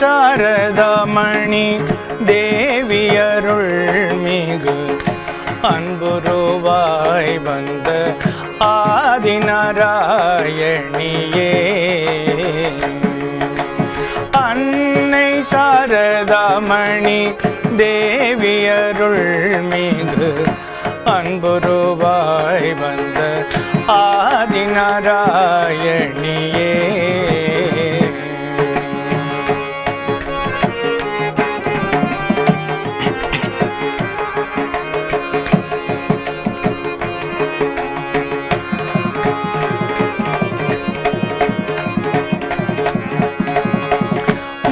சாரதாமணி தேவியருள் மிகு அன்புருவாய் வந்த ஆதிநாராயணியே. அன்னை சாரதாமணி தேவியருள் மிகு அன்புருவாய் வந்த ஆதிநாராயணியே.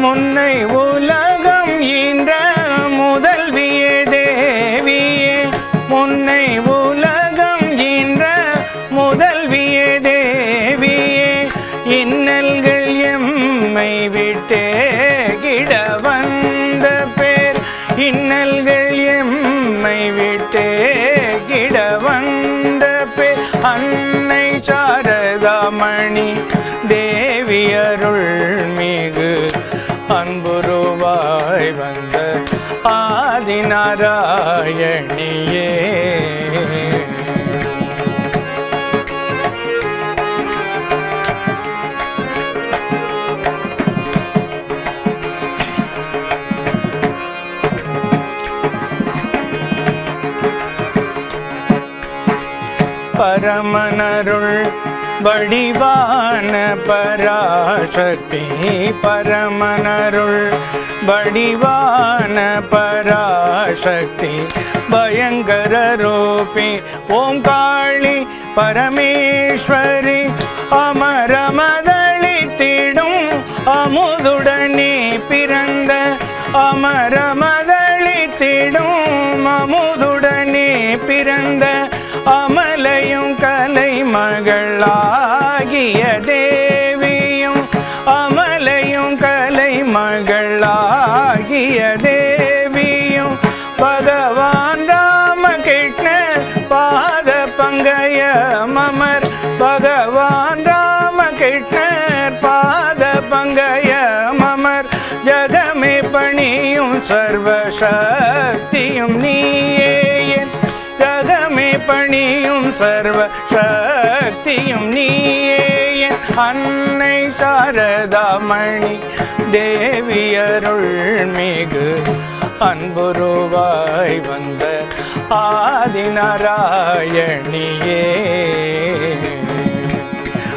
முன்னை உலகம் ஆதிநாராயணியே பரமனருள் வடிவான பராசக்தி பரமனருள் வடிவான பராசக்தி பயங்கர ரூபி ஓம் காளி பரமேஸ்வரி அமரமதளித்திடும் அமுதுடனே பாத மமர் ஜகமே பணியும் சர்வசக்தியும் நீயே என். ஜகமே பணியும் சர்வசக்தியும் நீயே என். அன்னை சாரதாமணி தேவியருள் மிகு அன்புருவாய் வந்த ஆதிநாராயணியே.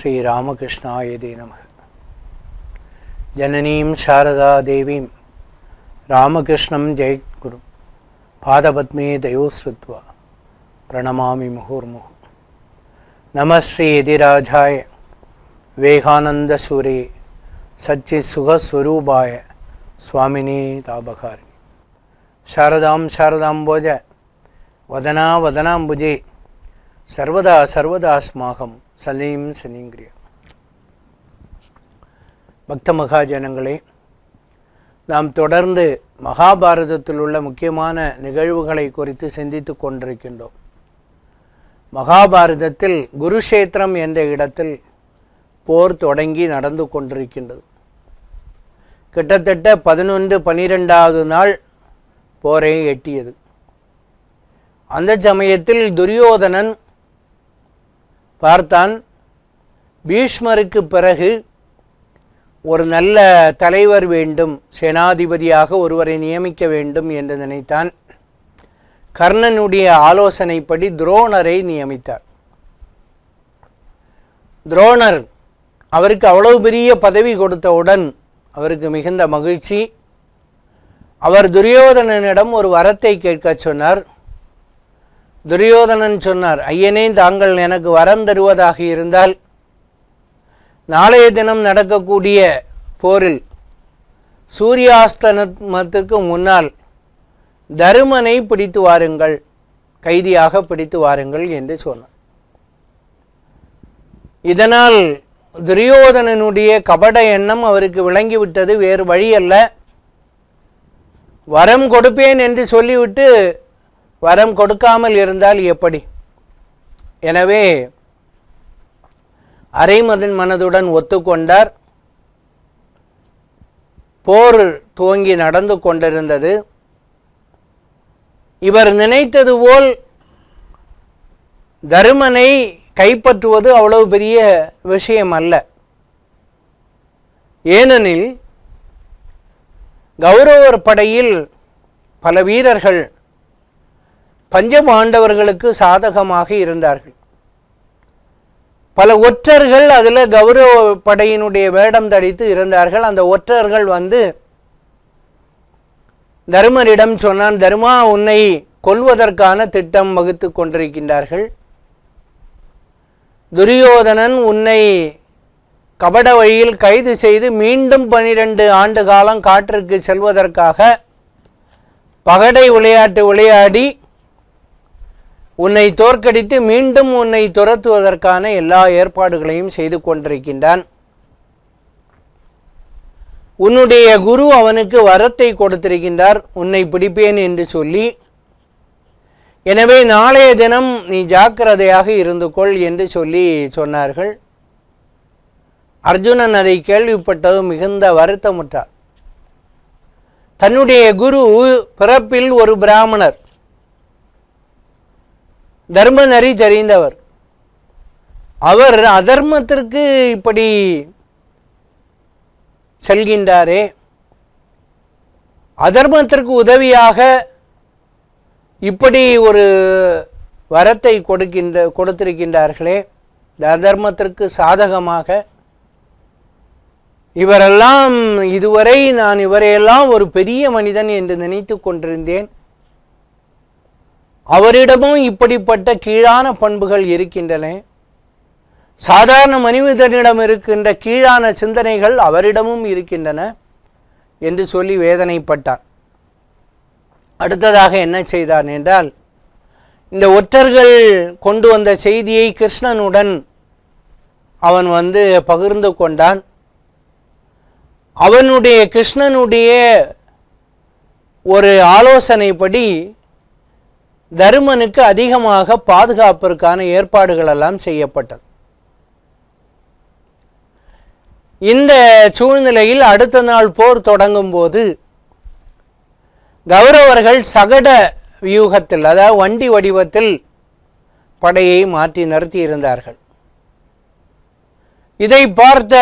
ஸ்ரீராமகிருஷ்ணாய தே நம. ஜனனீம் சாரதா தேவீம். ராமகிருஷ்ணம் ஜெயத்குரு பாதபத்மே தயோஸ்ருத்வா பிரணமாமி முகுர்முகு. நம ஸ்ரீ எதிராஜாய. விவேகானந்த சூரே. சச்சி சுகஸ்வரூபாய. சுவாமினே தாபகாரி. சாரதாம் சாரதாம்போஜ வதனா வதனாம்புஜே சர்வதா சர்வதாஸ்மாகம் சலீம் சலீங்கிறிய பக்த மகாஜனங்களே நாம் தொடர்ந்து மகாபாரதத்தில் உள்ள முக்கியமான நிகழ்வுகளை குறித்து சிந்தித்து கொண்டிருக்கின்றோம். மகாபாரதத்தில் குருஷேத்திரம் என்ற இடத்தில் போர் தொடங்கி நடந்து கொண்டிருக்கின்றது. கிட்டத்தட்ட பதினொன்று பனிரெண்டாவது நாள் போரை எட்டியது. அந்த சமயத்தில் துரியோதனன் பார்த்தான் பீஷ்மருக்கு பிறகு ஒரு நல்ல தலைவர் வேண்டும் சேனாதிபதியாக ஒருவரை நியமிக்க வேண்டும் என்று நினைத்தான். கர்ணனுடைய ஆலோசனைப்படி துரோணரை நியமித்தார். துரோணர் அவருக்கு அவ்வளவு பெரிய பதவி கொடுத்தவுடன் அவருக்கு மிகுந்த மகிழ்ச்சி. அவர் துரியோதனனிடம் ஒரு வரத்தை கேட்கச் சொன்னார். துரியோதனன் சொன்னார் ஐயனே தாங்கள் எனக்கு வரம் தருவதாக இருந்தால் நாளைய தினம் நடக்கக்கூடிய போரில் சூரியாஸ்தனத்துக்கு முன்னால் தருமனை பிடித்து வாருங்கள் கைதியாக பிடித்து வாருங்கள் என்று சொன்னார். இதனால் துரியோதனனுடைய கபட எண்ணம் அவருக்கு விளங்கிவிட்டது வேறு வழி அல்ல வரம் கொடுப்பேன் என்று சொல்லிவிட்டு வரம் கொடுக்காமல் இருந்தால் எப்படி? எனவே அரைமதன் மனதுடன் ஒத்துக்கொண்டார். போர் துவங்கி நடந்து கொண்டிருந்தது. இவர் நினைத்தது போல் தருமனை கைப்பற்றுவது அவ்வளவு பெரிய விஷயம் அல்ல ஏனெனில் கௌரவர் படையில் பல வீரர்கள் பஞ்சபாண்டவர்களுக்கு சாதகமாக இருந்தார்கள். பல ஒற்றர்கள் அதில் கௌரவ படையினுடைய வேடம் தடித்து இருந்தார்கள். அந்த ஒற்றர்கள் வந்து தருமரிடம் சொன்னான் தருமா உன்னை கொல்வதற்கான திட்டம் வகுத்து கொண்டிருக்கின்றார்கள். துரியோதனன் உன்னை கபட வழியில் கைது செய்து மீண்டும் பனிரெண்டு ஆண்டு காலம் காற்றிற்கு செல்வதற்காக பகடை விளையாட்டு விளையாடி உன்னை தோற்கடித்து மீண்டும் உன்னை துரத்துவதற்கான எல்லா ஏற்பாடுகளையும் செய்து கொண்டிருக்கின்றான். உன்னுடைய குரு அவனுக்கு வரத்தை கொடுத்திருக்கின்றார். உன்னை பிடிப்பேன் என்று சொல்லி எனவே நாளைய தினம் நீ ஜாக்கிரதையாக இருந்து கொள் என்று சொல்லி சொன்னார்கள். அர்ஜுனன் அதை கேள்விப்பட்டதும் மிகுந்த வருத்தமுற்றார். தன்னுடைய குரு பிறப்பில் ஒரு பிராமணர். தர்ம நெறி தெரிந்தவர். அவர் அதர்மத்திற்கு இப்படி செல்கின்றாரே. அதர்மத்திற்கு உதவியாக இப்படி ஒரு வரத்தை கொடுக்கின்ற கொடுத்திருக்கின்றார்களே. இந்த அதர்மத்திற்கு சாதகமாக இவரெல்லாம் இதுவரை நான் இவரையெல்லாம் ஒரு பெரிய மனிதன் என்று நினைத்து கொண்டிருந்தேன். அவரிடமும் இப்படிப்பட்ட கீழான பண்புகள் இருக்கின்றன. சாதாரண மனிதனிடம் இருக்கின்ற கீழான சிந்தனைகள் அவரிடமும் இருக்கின்றன என்று சொல்லி வேதனைப்பட்டான். அடுத்ததாக என்ன செய்தான் என்றால் இந்த ஒற்றர்கள் கொண்டு வந்த செய்தியை கிருஷ்ணனுடன் அவன் வந்து பகிர்ந்து கொண்டான். அவனுடைய கிருஷ்ணனுடைய ஒரு ஆலோசனைப்படி தருமனுக்கு அதிகமாக பாதுகாப்பிற்கான ஏற்பாடுகள் எல்லாம் செய்யப்பட்டது. இந்த சூழ்நிலையில் அடுத்த நாள் போர் தொடங்கும் போது கௌரவர்கள் சகட வியூகத்தில் அதாவது வண்டி வடிவத்தில் படையை மாற்றி நிறுத்தி இருந்தார்கள். இதை பார்த்த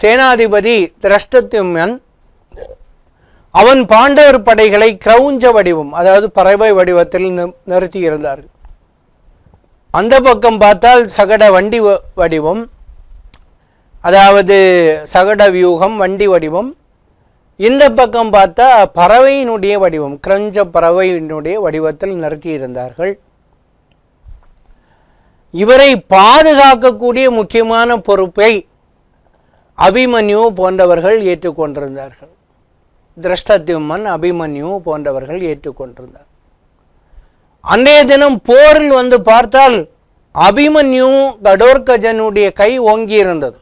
சேனாதிபதி திரஷ்டத்யும்யன் அவன் பாண்டவர் படைகளை கிரௌஞ்ச வடிவம் அதாவது பறவை வடிவத்தில் நி- நிறுத்தி இருந்தார்கள். அந்த பக்கம் பார்த்தால் சகட வண்டி வ- வடிவம் அதாவது சகட வியூகம் வண்டி வடிவம். இந்த பக்கம் பார்த்தா பறவையினுடைய வடிவம் கிரஞ்ச பறவையினுடைய வடிவத்தில் நிறுத்தி இருந்தார்கள். இவரை பாதுகாக்கக்கூடிய முக்கியமான பொறுப்பை அபிமன்யு போன்றவர்கள் ஏற்றுக்கொண்டிருந்தார்கள். திருஷ்டத்யும்மன் அபிமன்யு போன்றவர்கள் ஏற்றுக்கொண்டிருந்தார். அன்றைய தினம் போரில் வந்து பார்த்தால் அபிமன்யு கடோர்கஜனுடைய கை ஓங்கி இருந்தது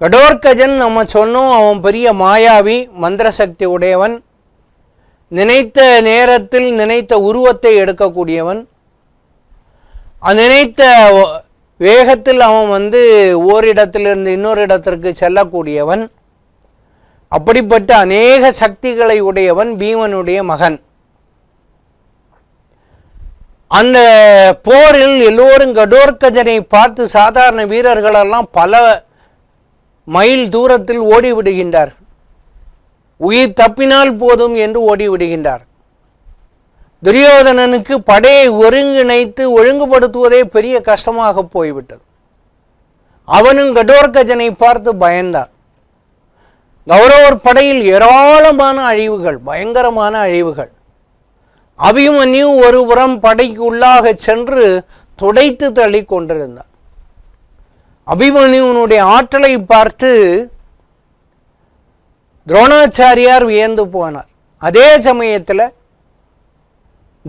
கடோர்கஜன் நம்ம சொன்னோம் அவன் பெரிய மாயாவி மந்திர சக்தி உடையவன் நினைத்த நேரத்தில் நினைத்த உருவத்தை எடுக்கக்கூடியவன். நினைத்த வேகத்தில் அவன் வந்து ஓரிடத்திலிருந்து இன்னொரு இடத்திற்கு செல்லக்கூடியவன். அப்படிப்பட்ட அநேக சக்திகளை உடையவன் பீமனுடைய மகன். அந்த போரில் எல்லோரும் கடோர்கஜனை பார்த்து சாதாரண வீரர்களெல்லாம் பல மைல் தூரத்தில் ஓடிவிடுகின்றார். உயிர் தப்பினால் போதும் என்று ஓடிவிடுகின்றார். துரியோதனனுக்கு படையை ஒருங்கிணைத்து ஒழுங்குபடுத்துவதே பெரிய கஷ்டமாக போய்விட்டது. அவனும் கடோர்கஜனை பார்த்து பயந்தான் கௌரவர் படையில் ஏராளமான அழிவுகள் பயங்கரமான அழிவுகள். அபிமன்யு ஒருபுறம் படைக்கு உள்ளாக சென்று துடைத்து தள்ளி கொண்டிருந்தான். அபிமன்யுனுடைய ஆற்றலை பார்த்து துரோணாச்சாரியார் வியந்து போனார். அதே சமயத்தில்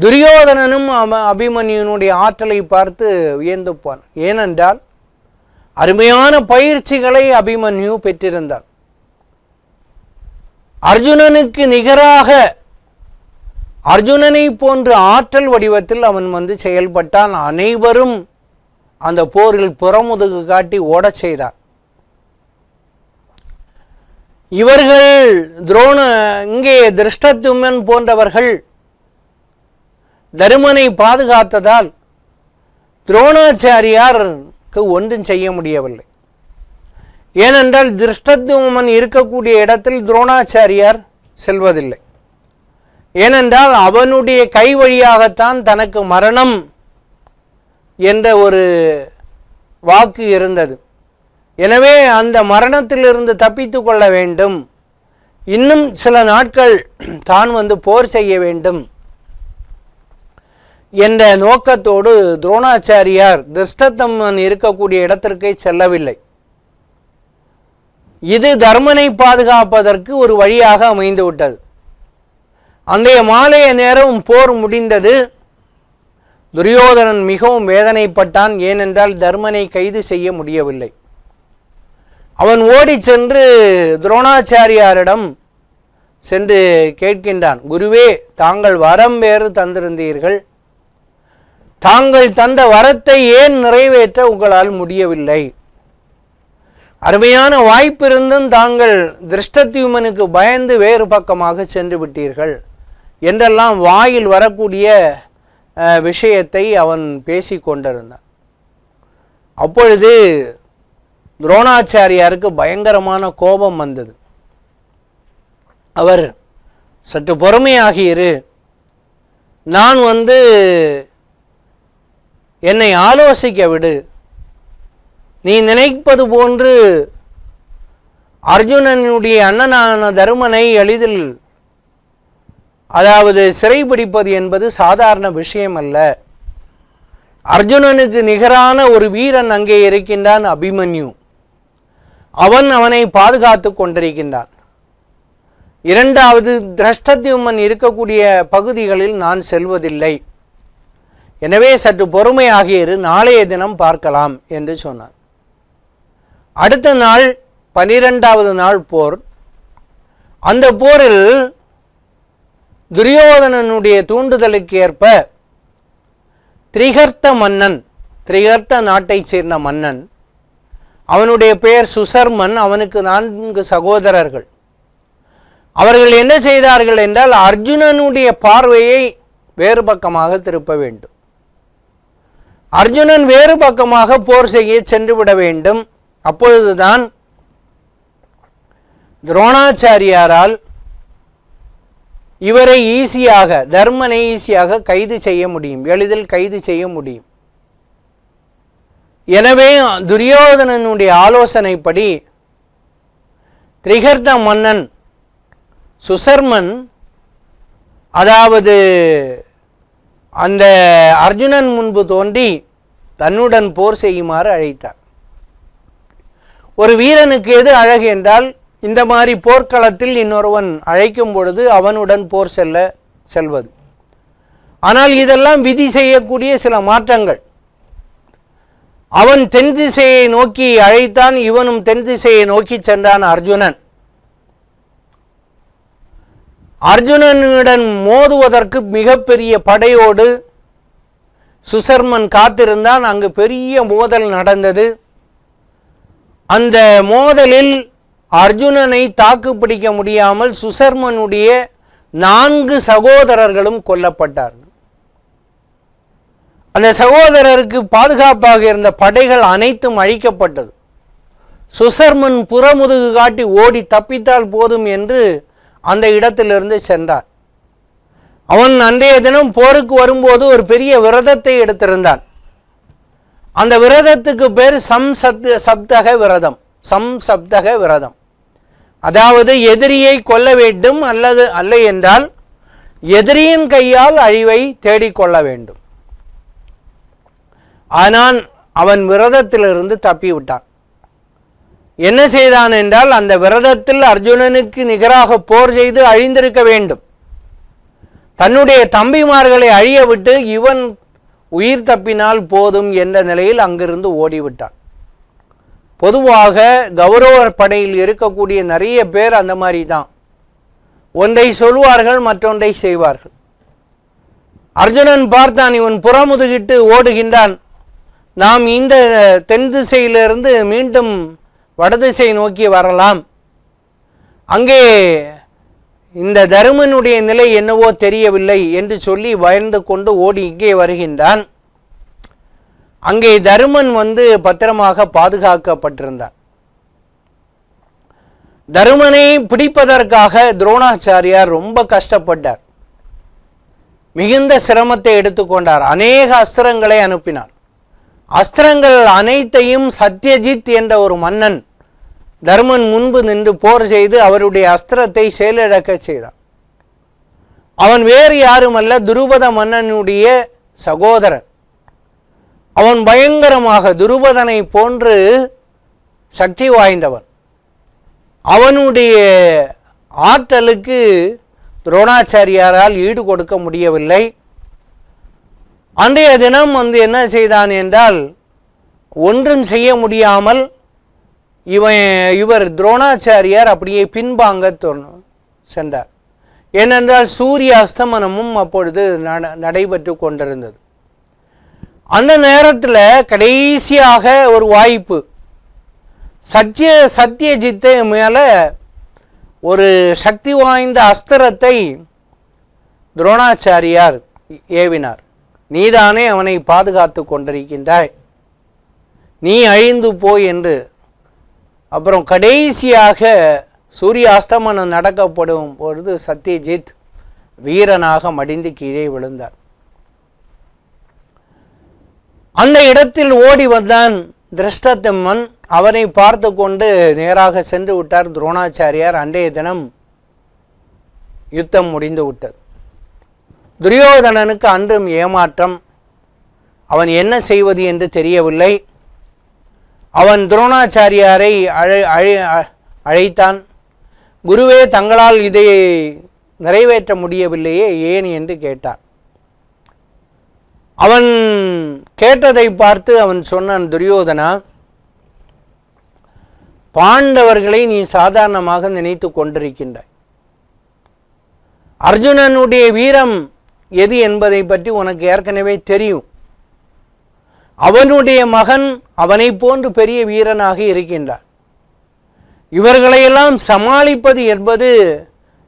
துரியோதனனும் அபிமன்யுனுடைய ஆற்றலை பார்த்து வியந்து போனார். ஏனென்றால் அருமையான பயிற்சிகளை அபிமன்யு பெற்றிருந்தார் அர்ஜுனனுக்கு நிகராக அர்ஜுனனை போன்ற ஆற்றல் வடிவத்தில் அவன் வந்து செயல்பட்டான். அனைவரும் அந்த போரில் புறமுதுகு காட்டி ஓடச் செய்தார். இவர்கள் துரோண இங்கே திருஷ்டத்துமன் போன்றவர்கள் தருமனை பாதுகாத்ததால் துரோணாச்சாரியாருக்கு ஒன்றும் செய்ய முடியவில்லை. ஏனென்றால் திருஷ்டத்துமன் இருக்கக்கூடிய இடத்தில் துரோணாச்சாரியார் செல்வதில்லை. ஏனென்றால் அவனுடைய கை வழியாகத்தான் தனக்கு மரணம் என்ற ஒரு வாக்கு இருந்தது. எனவே அந்த மரணத்திலிருந்து தப்பித்து கொள்ள வேண்டும். இன்னும் சில நாட்கள் தான் வந்து போர் செய்ய வேண்டும் என்ற நோக்கத்தோடு துரோணாச்சாரியார் திருஷ்டத்தம்மன் இருக்கக்கூடிய இடத்திற்கே செல்லவில்லை. இது தர்மனை பாதுகாப்பதற்கு ஒரு வழியாக அமைந்து விட்டது அன்றைய மாலைய நேரம் போர் முடிந்தது. துரியோதனன் மிகவும் வேதனைப்பட்டான் ஏனென்றால் தர்மனை கைது செய்ய முடியவில்லை. அவன் ஓடிச் சென்று துரோணாச்சாரியாரிடம் சென்று கேட்கின்றான் குருவே தாங்கள் வரம் வேறு தந்திருந்தீர்கள். தாங்கள் தந்த வரத்தை ஏன் நிறைவேற்ற உங்களால் முடியவில்லை? அருமையான வாய்ப்பு இருந்தும் தாங்கள் திருஷ்டத்யுமனுக்கு பயந்து வேறு பக்கமாக சென்று விட்டீர்கள் என்றெல்லாம் வாயில் வரக்கூடிய விஷயத்தை அவன் பேசி கொண்டிருந்தான். அப்பொழுது துரோணாச்சாரியாருக்கு பயங்கரமான கோபம் வந்தது. அவர் சற்று பொறுமையாகியிரு. நான் வந்து என்னை ஆலோசிக்க விடு. நீ நினைப்பது போன்று அர்ஜுனனுடைய அண்ணனான தருமனை எளிதில் அதாவது சிறைபிடிப்பது என்பது சாதாரண விஷயம் அல்ல அர்ஜுனனுக்கு நிகரான ஒரு வீரன் அங்கே இருக்கின்றான் அபிமன்யு. அவன் அவனை பாதுகாத்து கொண்டிருக்கின்றான். இரண்டாவது திரஷ்டத்யுமன் இருக்கக்கூடிய பகுதிகளில் நான் செல்வதில்லை. எனவே சற்று பொறுமையாகியிரு நாளைய தினம் பார்க்கலாம் என்று சொன்னார் அடுத்த நாள் பனிரெண்டாவது நாள் போர். அந்த போரில் துரியோதனனுடைய தூண்டுதலுக்கு ஏற்ப திரிகர்த்த மன்னன் திரிகர்த்த நாட்டைச் சேர்ந்த மன்னன் அவனுடைய பெயர் சுசர்மன் அவனுக்கு நான்கு சகோதரர்கள். அவர்கள் என்ன செய்தார்கள் என்றால் அர்ஜுனனுடைய பார்வையை வேறு பக்கமாக திருப்ப வேண்டும். அர்ஜுனன் வேறு பக்கமாக போர் செய்ய சென்றுவிட வேண்டும். அப்பொழுதுதான் துரோணாச்சாரியாரால் இவரை ஈஸியாக தர்மனை ஈஸியாக கைது செய்ய முடியும் எளிதில் கைது செய்ய முடியும். எனவே துரியோதனனுடைய ஆலோசனைப்படி திரிகர்த மன்னன் சுசர்மன் அதாவது அந்த அர்ஜுனன் முன்பு தோன்றி தன்னுடன் போர் செய்யுமாறு அழைத்தார். ஒரு வீரனுக்கு எது அழகு என்றால் இந்த மாதிரி போர்க்களத்தில் இன்னொருவன் அழைக்கும் பொழுது அவனுடன் போர் செல்ல செல்வது. ஆனால் இதெல்லாம் விதி செய்யக்கூடிய சில மாற்றங்கள். அவன் தென் திசையை நோக்கி அழைத்தான் இவனும் தென் திசையை நோக்கி சென்றான் அர்ஜுனன். அர்ஜுனனுடன் மோதுவதற்கு மிகப்பெரிய படையோடு சுசர்மன் காத்திருந்தான். அங்கு பெரிய மோதல் நடந்தது. அந்த மோதலில் அர்ஜுனனை தாக்கு பிடிக்க முடியாமல் சுசர்மனுடைய நான்கு சகோதரர்களும் கொல்லப்பட்டார்கள். அந்த சகோதரருக்கு பாதுகாப்பாக இருந்த படைகள் அனைத்தும் அழிக்கப்பட்டது. சுசர்மன் புறமுதுகு காட்டி ஓடி தப்பித்தால் போதும் என்று அந்த இடத்திலிருந்து சென்றார் அவன் அன்றைய தினம் போருக்கு வரும்போது ஒரு பெரிய விரதத்தை எடுத்திருந்தான். அந்த விரதத்துக்கு பேர் சம் சத் சப்தக விரதம். சம் சப்தக விரதம். அதாவது எதிரியை கொல்ல வேண்டும் அல்லது அல்ல என்றால் எதிரியின் கையால் அழிவை தேடிக்கொள்ள வேண்டும். ஆனால் அவன் விரதத்திலிருந்து தப்பிவிட்டான். என்ன செய்தான் என்றால் அந்த விரதத்தில் அர்ஜுனனுக்கு நிகராக போர் செய்து அழிந்திருக்க வேண்டும். தன்னுடைய தம்பிமார்களை அழிய விட்டு இவன் உயிர் தப்பினால் போதும் என்ற நிலையில் அங்கிருந்து ஓடிவிட்டான். பொதுவாக கௌரவர் படையில் இருக்கக்கூடிய நிறைய பேர் அந்த மாதிரி தான். ஒன்றை சொல்வார்கள் மற்றொன்றை செய்வார்கள். அர்ஜுனன் பார்த்தான் இவன் புறமுதுகிட்டு ஓடுகின்றான். நாம் இந்த தென் திசையிலிருந்து மீண்டும் வடதிசை நோக்கி வரலாம். அங்கே இந்த தருமனுடைய நிலை என்னவோ தெரியவில்லை என்று சொல்லி பயந்து கொண்டு ஓடி இங்கே வருகின்றான். அங்கே தருமன் வந்து பத்திரமாக பாதுகாக்கப்பட்டிருந்தான். தருமனை பிடிப்பதற்காக துரோணாச்சாரியார் ரொம்ப கஷ்டப்பட்டார். மிகுந்த சிரமத்தை எடுத்துக்கொண்டார். அநேக அஸ்திரங்களை அனுப்பினார். அஸ்திரங்கள் அனைத்தையும் சத்யஜித் என்ற ஒரு மன்னன் தர்மன் முன்பு நின்று போர் செய்து அவருடைய அஸ்திரத்தை செயலிழக்க செய்தான் அவன் வேறு யாருமல்ல துருபத மன்னனுடைய சகோதரன். அவன் பயங்கரமாக துருபதனை போன்று சக்தி வாய்ந்தவன். அவனுடைய ஆற்றலுக்கு துரோணாச்சாரியாரால் ஈடு கொடுக்க முடியவில்லை. அன்றைய தினம் வந்து என்ன செய்தான் என்றால் ஒன்றும் செய்ய முடியாமல் இவன் இவர் துரோணாச்சாரியார் அப்படியே பின்பாங்க சென்றார். ஏனென்றால் சூரிய அஸ்தமனமும் அப்பொழுது நட நடைபெற்று கொண்டிருந்தது. அந்த நேரத்தில் கடைசியாக ஒரு வாய்ப்பு. சத்ய சத்தியஜித்து மேலே ஒரு சக்தி வாய்ந்த அஸ்திரத்தை துரோணாச்சாரியார் ஏவினார். நீதானே அவனை பாதுகாத்து கொண்டிருக்கின்றாய். நீ அழிந்து போய் என்று அப்புறம் கடைசியாக சூரிய அஸ்தமனம் நடக்கப்படும் பொழுது சத்யஜித் வீரனாக மடிந்து கீழே விழுந்தார். அந்த இடத்தில் ஓடி வந்தான் திருஷ்டத்தம்மன். அவனை பார்த்து கொண்டு நேராக சென்று விட்டார் துரோணாச்சாரியார். அன்றைய தினம் யுத்தம் முடிந்து விட்டது. துரியோதனனுக்கு அன்றும் ஏமாற்றம். அவன் என்ன செய்வது என்று தெரியவில்லை. அவன் துரோணாச்சாரியாரை அழை அழை அ- அழைத்தான். குருவே தங்களால் இதை நிறைவேற்ற முடியவில்லையே ஏன் என்று கேட்டான். அவன் கேட்டதை பார்த்து அவன் சொன்னான் துரியோதனா பாண்டவர்களை நீ சாதாரணமாக நினைத்து கொண்டிருக்கின்றாய். அர்ஜுனனுடைய வீரம் எது என்பதை பற்றி உனக்கு ஏற்கனவே தெரியும். அவனுடைய மகன் அவனை போன்று பெரிய வீரனாக இருக்கின்றான். இவர்களையெல்லாம் சமாளிப்பது என்பது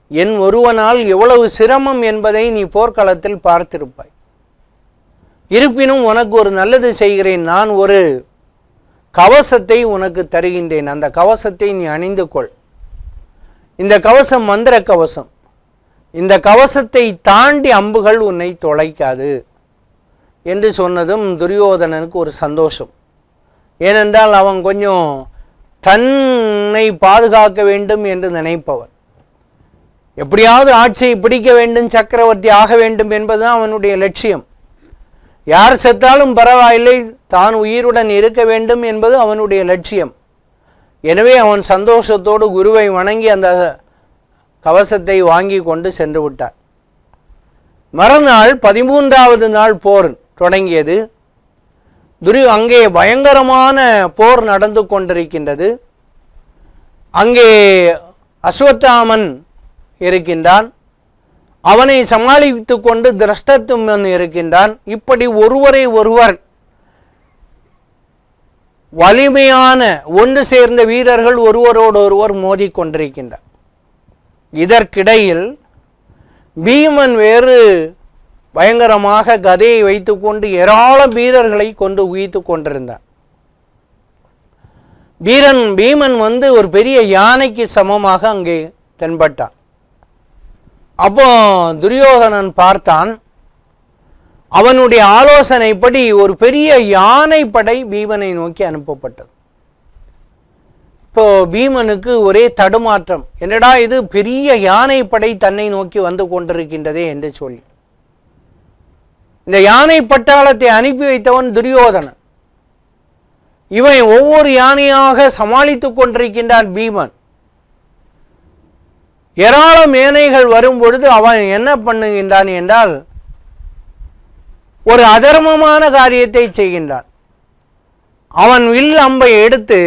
என் ஒருவனால் எவ்வளவு சிரமம் என்பதை நீ போர்க்களத்தில் பார்த்திருப்பாய். இருப்பினும் உனக்கு ஒரு நல்லது செய்கிறேன். நான் ஒரு கவசத்தை உனக்கு தருகின்றேன். அந்த கவசத்தை நீ அணிந்து கொள். இந்த கவசம் மந்திர கவசம். இந்த கவசத்தை தாண்டி அம்புகள் உன்னை தொலைக்காது. என்று சொன்னதும் துரியோதனனுக்கு ஒரு சந்தோஷம். ஏனென்றால் அவன் கொஞ்சம் தன்னை பாதுகாக்க வேண்டும் என்று நினைப்பவன். எப்படியாவது ஆட்சியை பிடிக்க வேண்டும் சக்கரவர்த்தி ஆக வேண்டும் என்பதுதான் அவனுடைய லட்சியம். யார் செத்தாலும் பரவாயில்லை தான் உயிருடன் இருக்க வேண்டும் என்பது அவனுடைய லட்சியம். எனவே அவன் சந்தோஷத்தோடு குருவை வணங்கி அந்த கவசத்தை வாங்கி கொண்டு சென்று விட்டான். மறுநாள் பதிமூன்றாவது நாள் போர். தொடங்கியது. துரி அங்கே பயங்கரமான போர் நடந்து கொண்டிருக்கின்றது. அங்கே அஸ்வத்தாமன் இருக்கின்றான். அவனை சமாளித்து கொண்டு திரஷ்டத்துமன் இருக்கின்றான். இப்படி ஒருவரை ஒருவர் வலிமையான ஒன்று சேர்ந்த வீரர்கள் ஒருவரோடு ஒருவர் மோதிக்கொண்டிருக்கின்றார் இதற்கிடையில் பீமன் வேறு பயங்கரமாக கதையை வைத்துக்கொண்டு ஏராளம் வீரர்களை கொண்டு உயித்து கொண்டிருந்தான் வீரன் பீமன் வந்து ஒரு பெரிய யானைக்கு சமமாக அங்கே தென்பட்டான். அப்போ துரியோதனன் பார்த்தான் அவனுடைய ஆலோசனைப்படி ஒரு பெரிய யானை படை பீமனை நோக்கி அனுப்பப்பட்டது. இப்போ பீமனுக்கு ஒரே தடுமாற்றம் என்னடா இது பெரிய யானை படை தன்னை நோக்கி வந்து கொண்டிருக்கின்றதே என்று சொல்லி. இந்த யானை பட்டாளத்தை அனுப்பி வைத்தவன் துரியோதனன். இவன் ஒவ்வொரு யானையாக சமாளித்துக் கொண்டிருக்கின்றான் பீமன். ஏராளம் யானைகள் வரும் பொழுது அவன் என்ன பண்ணுகின்றான் என்றால் ஒரு அதர்மமான காரியத்தை செய்கின்றான். அவன் வில் அம்பை எடுத்து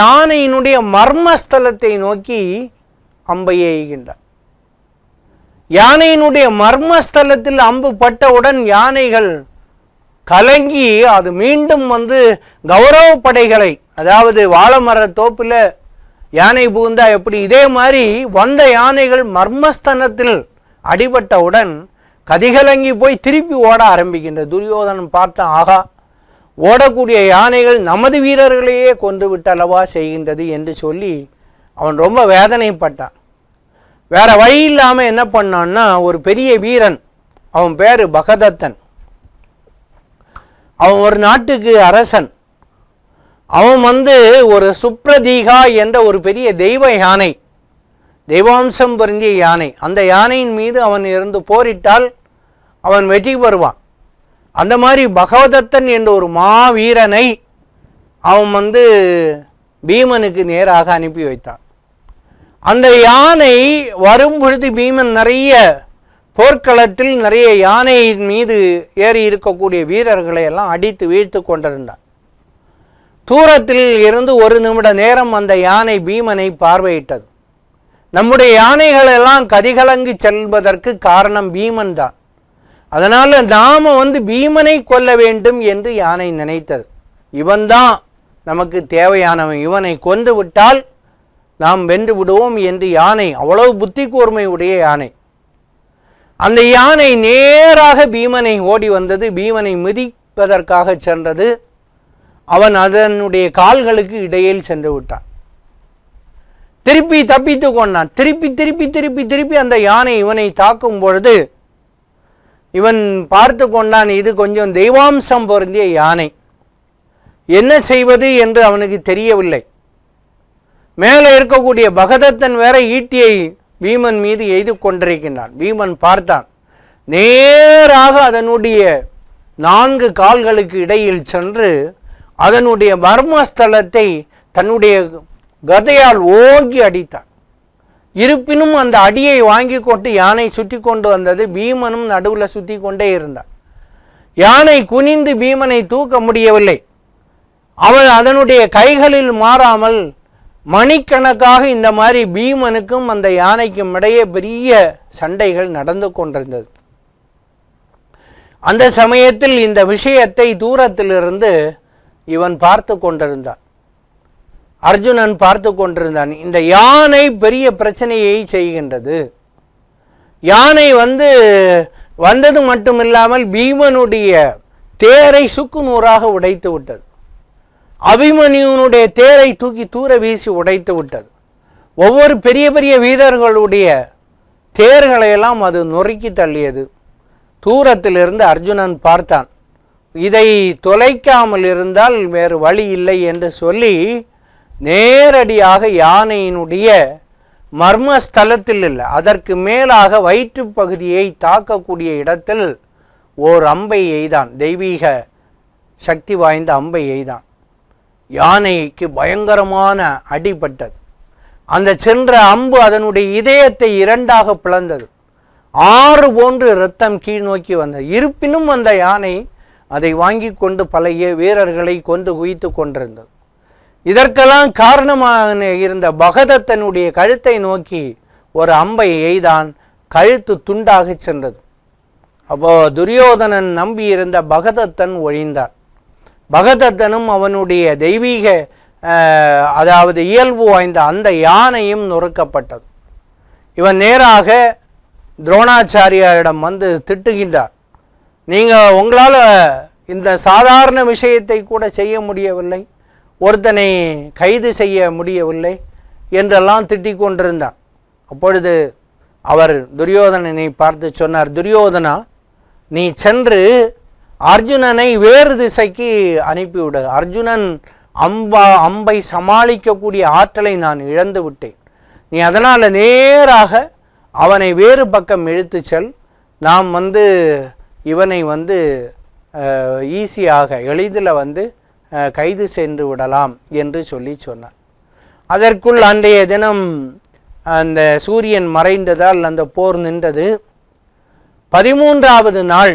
யானையினுடைய மர்மஸ்தலத்தை நோக்கி அம்பை எய்கின்றான் யானையினுடைய மர்மஸ்தலத்தில் அம்பு பட்டவுடன் யானைகள் கலங்கி அது மீண்டும் வந்து கௌரவ படைகளை அதாவது வாழைமர தோப்பில் யானை புகுந்தா எப்படி? இதே மாதிரி வந்த யானைகள் மர்மஸ்தனத்தில் அடிபட்டவுடன் கதிகலங்கி போய் திருப்பி ஓட ஆரம்பிக்கின்ற துரியோதனன் பார்த்தான் ஆகா ஓடக்கூடிய யானைகள் நமது வீரர்களையே கொன்று விட்டளவா செய்கின்றது என்று சொல்லி அவன் ரொம்ப வேதனைப்பட்டான். வேற வழி இல்லாமல் என்ன பண்ணான்னா ஒரு பெரிய வீரன் அவன் பேர் பகதத்தன். அவன் ஒரு நாட்டுக்கு அரசன். அவன் வந்து ஒரு சுப்ரதீகா என்ற ஒரு பெரிய தெய்வ யானை தெய்வாம்சம் பொருந்திய யானை. அந்த யானையின் மீது அவன் இருந்து போரிட்டால் அவன் வெற்றி பெறுவான். அந்த மாதிரி பகவதத்தன் என்ற ஒரு மாவீரனை அவன் வந்து பீமனுக்கு நேராக அனுப்பி வைத்தான். அந்த யானை வரும் பொழுது பீமன் நிறைய போர்க்களத்தில் நிறைய யானையின் மீது ஏறி இருக்கக்கூடிய வீரர்களை எல்லாம் அடித்து வீழ்த்து கொண்டிருந்தான். தூரத்தில் இருந்து ஒரு நிமிட நேரம் அந்த யானை பீமனை பார்வையிட்டது. நம்முடைய யானைகள் எல்லாம் கதிகலங்கி செல்வதற்கு காரணம் பீமன் தான். அதனால் நாம் வந்து பீமனை கொல்ல வேண்டும் என்று யானை நினைத்தது. இவன்தான் நமக்கு தேவையானவன். இவனை கொண்டு விட்டால் நாம் வென்று விடுவோம் என்று யானை அவ்வளவு புத்தி கூர்மை உடைய யானை. அந்த யானை நேராக பீமனை ஓடி வந்தது பீமனை மிதிப்பதற்காக சென்றது. அவன் அதனுடைய கால்களுக்கு இடையில் சென்று விட்டான். திருப்பி தப்பித்து கொண்டான். திருப்பி திருப்பி திருப்பி திருப்பி அந்த யானை இவனை தாக்கும் பொழுது இவன் பார்த்து கொண்டான் இது கொஞ்சம் தெய்வாம்சம் பொருந்திய யானை. என்ன செய்வது என்று அவனுக்கு தெரியவில்லை. மேலே இருக்கக்கூடிய பகதத்தன் வேற ஈட்டியை பீமன் மீது எய்து கொண்டிருக்கின்றான். பீமன் பார்த்தான். நேராக அதனுடைய நான்கு கால்களுக்கு இடையில் சென்று அதனுடைய மர்மஸ்தலத்தை தன்னுடைய கதையால் ஓங்கி அடித்தான். இருப்பினும் அந்த அடியை வாங்கி கொண்டு யானை சுற்றி கொண்டு வந்தது பீமனும் நடுவில் சுற்றி கொண்டே இருந்தான். யானை குனிந்து பீமனை தூக்க முடியவில்லை. அவன் அதனுடைய கைகளில் மாறாமல் மணிக்கணக்காக இந்த மாதிரி பீமனுக்கும் அந்த யானைக்கும் இடையே பெரிய சண்டைகள் நடந்து கொண்டிருந்தது. அந்த சமயத்தில் இந்த விஷயத்தை தூரத்திலிருந்து இவன் பார்த்து கொண்டிருந்தான். அர்ஜுனன் பார்த்து கொண்டிருந்தான் இந்த யானை பெரிய பிரச்சனையை செய்கின்றது. யானை வந்து வந்தது மட்டுமில்லாமல் பீமனுடைய தேரை சுக்குநூறாக உடைத்து விட்டது. அபிமன்யுனுடைய தேரை தூக்கி தூர வீசி உடைத்து விட்டது. ஒவ்வொரு பெரிய பெரிய வீரர்களுடைய தேர்களை எல்லாம் அது நொறுக்கி தள்ளியது. தூரத்திலிருந்து அர்ஜுனன் பார்த்தான். இதை தொலைக்காமல் இருந்தால் வேறு வழி இல்லை என்று சொல்லி நேரடியாக யானையினுடைய மர்மஸ்தலத்தில் இல்லை. அதற்கு மேலாக வயிற்றுப் பகுதியை தாக்கக்கூடிய இடத்தில் ஓர் அம்பை எய்தான். தெய்வீக சக்தி வாய்ந்த அம்பை எய்தான். யானைக்கு பயங்கரமான அடிபட்டது. அந்த சென்ற அம்பு அதனுடைய இதயத்தை இரண்டாக பிளந்தது. ஆறு போன்று இரத்தம் கீழ் நோக்கி வந்தது. இருப்பினும் அந்த யானை அதை வாங்கி கொண்டு பல வீரர்களை கொண்டு குவித்து கொண்டிருந்தது. இதற்கெல்லாம் காரணமாக இருந்த பகதத்தனுடைய கழுத்தை நோக்கி ஒரு அம்பை எய்தான் கழுத்து துண்டாகச் சென்றது. அப்போ துரியோதனன் நம்பியிருந்த பகதத்தன் ஒழிந்தான் பகதத்தனும் அவனுடைய தெய்வீக அதாவது இயல்பு வாய்ந்த அந்த யானையும் நொறுக்கப்பட்டது. இவன் நேராக துரோணாச்சாரியாரிடம் வந்து திட்டுகின்றார். நீங்கள் உங்களால் இந்த சாதாரண விஷயத்தை கூட செய்ய முடியவில்லை ஒருத்தனை கைது செய்ய முடியவில்லை என்றெல்லாம் திட்டிக் கொண்டிருந்தார். அப்பொழுது அவர் துரியோதனனை பார்த்து சொன்னார் துரியோதனா நீ சென்று அர்ஜுனனை வேறு திசைக்கு அனுப்பிவிடு. அர்ஜுனன் அம்பா அம்பை சமாளிக்கக்கூடிய ஆற்றலை நான் இழந்து விட்டேன். நீ அதனால் நேராக அவனை வேறு பக்கம் இழுத்து செல். நாம் வந்து இவனை வந்து ஈஸியாக எளிதில் வந்து கைது சென்று விடலாம் என்று சொல்லி சொன்னார். அதற்குள் அன்றைய தினம் அந்த சூரியன் மறைந்ததால் அந்த போர் நின்றது. பதிமூன்றாவது நாள்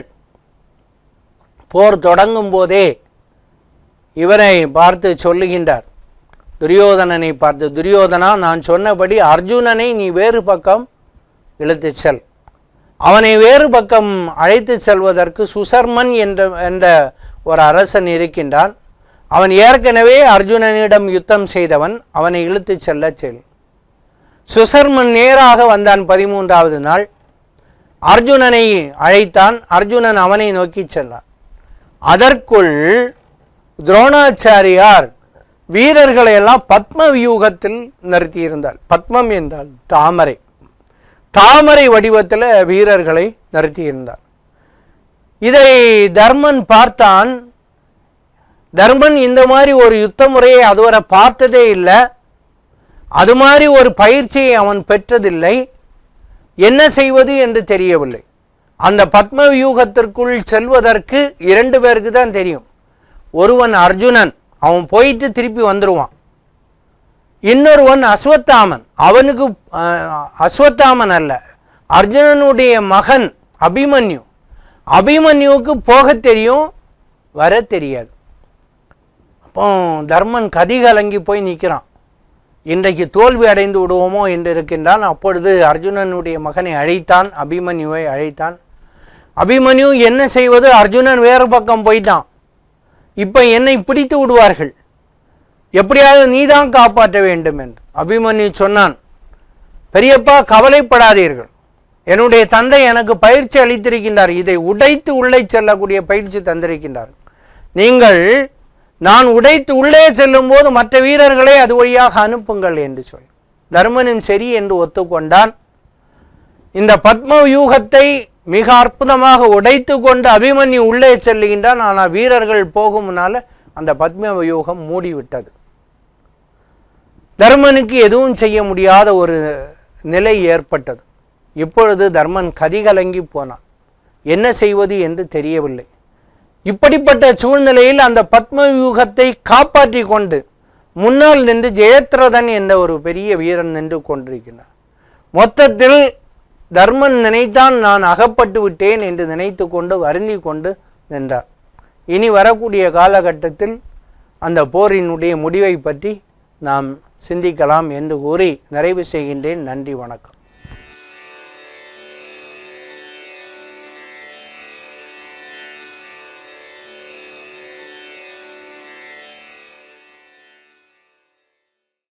போர் தொடங்கும் போதே இவனை பார்த்து சொல்லுகின்றார். துரியோதனனை பார்த்து துரியோதனா நான் சொன்னபடி அர்ஜுனனை நீ வேறு பக்கம் இழுத்துச் செல். அவனை வேறு பக்கம் அழைத்து செல்வதற்கு சுசர்மன் என்ற என்ற ஒரு அரசன் இருக்கின்றான். அவன் ஏற்கனவே அர்ஜுனனிடம் யுத்தம் செய்தவன் அவனை இழுத்துச் செல்லச் செல். சுசர்மன் நேராக வந்தான் பதிமூன்றாவது நாள். அர்ஜுனனை அழைத்தான். அர்ஜுனன் அவனை நோக்கிச் சென்றான். அதற்குள் துரோணாச்சாரியார் வீரர்களை எல்லாம் பத்ம வியூகத்தில் நிறுத்தியிருந்தார். பத்மம் என்றால் தாமரை. தாமரை வடிவத்தில் வீரர்களை நிறுத்தியிருந்தார். இதை தர்மன் பார்த்தான். தர்மன் இந்த மாதிரி ஒரு யுத்த முறையை அதுவரை பார்த்ததே இல்லை. அது மாதிரி ஒரு பயிற்சியை அவன் பெற்றதில்லை. என்ன செய்வது என்று தெரியவில்லை. அந்த பத்ம வியூகத்திற்குள் செல்வதற்கு இரண்டு பேருக்கு தான் தெரியும். ஒருவன் அர்ஜுனன் அவன் போயிட்டு திருப்பி வந்துடுவான் இன்னொருவன் அஸ்வத்தாமன் அவனுக்கு அஸ்வத்தாமன் அல்ல அர்ஜுனனுடைய மகன் அபிமன்யு. அபிமன்யுவுக்கு போக தெரியும் வர தெரியாது. அப்போ தர்மன் கதி கலங்கி போய் நிற்கிறான் இன்றைக்கு தோல்வி அடைந்து விடுவோமோ என்று இருக்கின்றான் அப்பொழுது அர்ஜுனனுடைய மகனை அழைத்தான் அபிமன்யுவை அழைத்தான். அபிமன்யு என்ன செய்வது? அர்ஜுனன் வேறு பக்கம் போயிட்டான். இப்போ என்னை பிடித்து விடுவார்கள். எப்படியாவது நீதான் காப்பாற்ற வேண்டும் என்று. அபிமன்யு சொன்னான் பெரியப்பா கவலைப்படாதீர்கள். என்னுடைய தந்தை எனக்கு பயிற்சி அளித்திருக்கின்றார். இதை உடைத்து உள்ளே செல்லக்கூடிய பயிற்சி தந்திருக்கின்றார். நீங்கள் நான் உடைத்து உள்ளே செல்லும்போது மற்ற வீரர்களை அது வழியாக அனுப்புங்கள் என்று சொல். தர்மனும் சரி என்று ஒத்துக்கொண்டான். இந்த பத்ம வியூகத்தை மிக அற்புதமாக உடைத்து கொண்டு அபிமன்யு உள்ளே செல்லுகின்றான். ஆனால் வீரர்கள் போகும்னால அந்த பத்ம வியூகம் மூடிவிட்டது. தர்மனுக்கு எதுவும் செய்ய முடியாத ஒரு நிலை ஏற்பட்டது. இப்பொழுது தர்மன் கதிகலங்கி போனான். என்ன செய்வது என்று தெரியவில்லை. இப்படிப்பட்ட சூழ்நிலையில் அந்த பத்ம வியூகத்தை காப்பாற்றி கொண்டு முன்னால் நின்று ஜெயத்ரதன் என்ற ஒரு பெரிய வீரன் நின்று கொண்டிருக்கிறார். மொத்தத்தில் தர்மன் நினைத்தான் நான் அகப்பட்டு விட்டேன் என்று நினைத்து கொண்டு வருந்தி கொண்டு நின்றார். இனி வரக்கூடிய காலகட்டத்தில் அந்த போரினுடைய முடிவை பற்றி நாம் சிந்திக்கலாம் என்று கூறி நிறைவு செய்கின்றேன். நன்றி வணக்கம்.